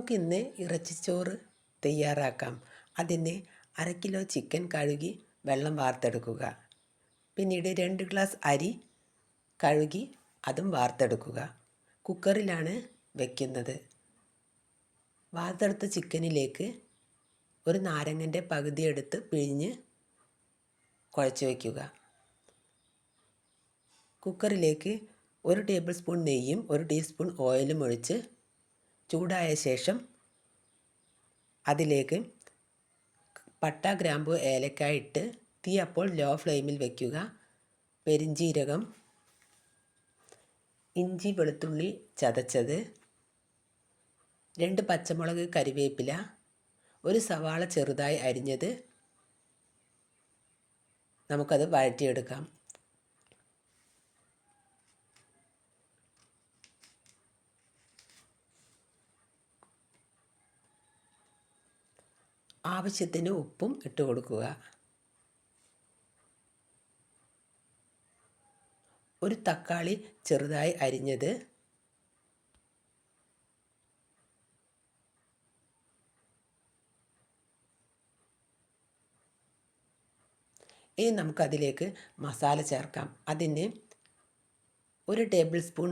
നമുക്കിന്ന് ഇറച്ചിച്ചോറ് തയ്യാറാക്കാം. അതിന് അര കിലോ ചിക്കൻ കഴുകി വെള്ളം വാർത്തെടുക്കുക. പിന്നീട് രണ്ട് ഗ്ലാസ് അരി കഴുകി അതും വാർത്തെടുക്കുക. കുക്കറിലാണ് വയ്ക്കുന്നത് വാർത്തെടുത്ത ചിക്കനിലേക്ക് ഒരു നാരങ്ങന്റെ പകുതി എടുത്ത് പിഴിഞ്ഞ് കുഴച്ച് വയ്ക്കുക. കുക്കറിലേക്ക് ഒരു ടേബിൾ സ്പൂൺ നെയ്യും ഒരു ടീസ്പൂൺ ഓയിലും ഒഴിച്ച് ചൂടായ ശേഷം അതിലേക്ക് പട്ട ഗ്രാമ്പു ഏലക്കായ ഇട്ട് തീ അപ്പോൾ ലോ ഫ്ലെയിമിൽ വയ്ക്കുക പെരിഞ്ജീരകം ഇഞ്ചി വെളുത്തുള്ളി ചതച്ചത് രണ്ട് പച്ചമുളക് കരിവേപ്പില ഒരു സവാള ചെറുതായി അരിഞ്ഞത് നമുക്കത് വഴറ്റിയെടുക്കാം. ആവശ്യത്തിന് ഉപ്പും ഇട്ട് കൊടുക്കുക. ഒരു തക്കാളി ചെറുതായി അരിഞ്ഞത്. ഇനി നമുക്കതിലേക്ക് മസാല ചേർക്കാം. അതിന് ഒരു ടേബിൾ സ്പൂൺ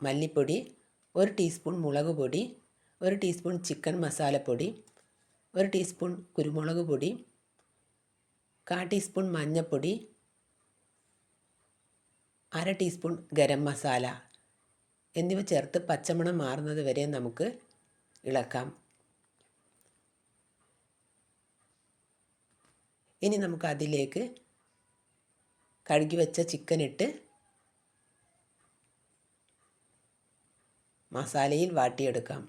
മല്ലിപ്പൊടി ഒരു ടീസ്പൂൺ മുളക് പൊടി ഒരു ടീസ്പൂൺ ചിക്കൻ മസാലപ്പൊടി ഒരു ടീസ്പൂൺ കുരുമുളക് പൊടി കാ ടീസ്പൂൺ മഞ്ഞൾപ്പൊടി അര ടീസ്പൂൺ ഗരം മസാല എന്നിവ ചേർത്ത് പച്ചമണം മാറുന്നത് വരെ നമുക്ക് ഇളക്കാം. ഇനി നമുക്ക് അതിലേക്ക് കഴുകി വെച്ച ചിക്കൻ ഇട്ട് മസാലയിൽ വാട്ടിയെടുക്കാം.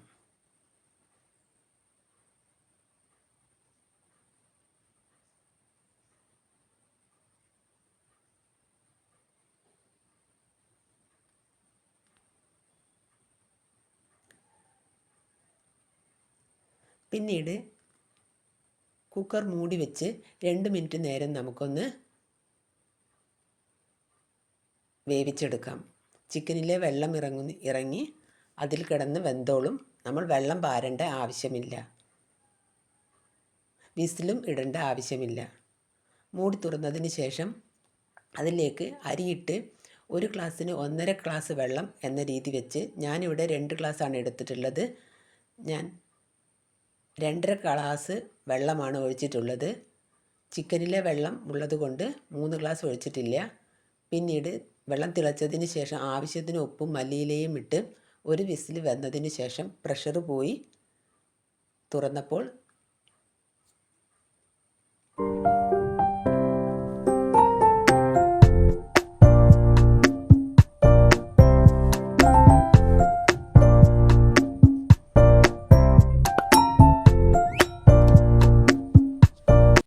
പിന്നീട് കുക്കർ മൂടി വെച്ച് രണ്ട് മിനിറ്റ് നേരം നമുക്കൊന്ന് വേവിച്ചെടുക്കാം. ചിക്കനിലെ വെള്ളം ഇറങ്ങു ഇറങ്ങി അതിൽ കിടന്ന് വെന്തോളും. നമ്മൾ വെള്ളം പാരേണ്ട ആവശ്യമില്ല. വിസിലും ഇടേണ്ട ആവശ്യമില്ല. മൂടി തുറന്നതിന് ശേഷം അതിലേക്ക് അരിയിട്ട് ഒരു ഗ്ലാസ്സിന് ഒന്നര ഗ്ലാസ് വെള്ളം എന്ന രീതി വെച്ച് ഞാനിവിടെ രണ്ട് ഗ്ലാസ്സാണ് എടുത്തിട്ടുള്ളത്. ഞാൻ രണ്ടര ഗ്ലാസ് വെള്ളമാണ് ഒഴിച്ചിട്ടുള്ളത്. ചിക്കനിലെ വെള്ളം ഉള്ളതുകൊണ്ട് മൂന്ന് ഗ്ലാസ് ഒഴിച്ചിട്ടില്ല. പിന്നീട് വെള്ളം തിളച്ചതിന് ശേഷം ആവശ്യത്തിന് ഉപ്പും മല്ലിയിലയും ഇട്ട് ഒരു വിസിൽ വന്നതിന് ശേഷം പ്രഷർ പോയി തുറന്നപ്പോൾ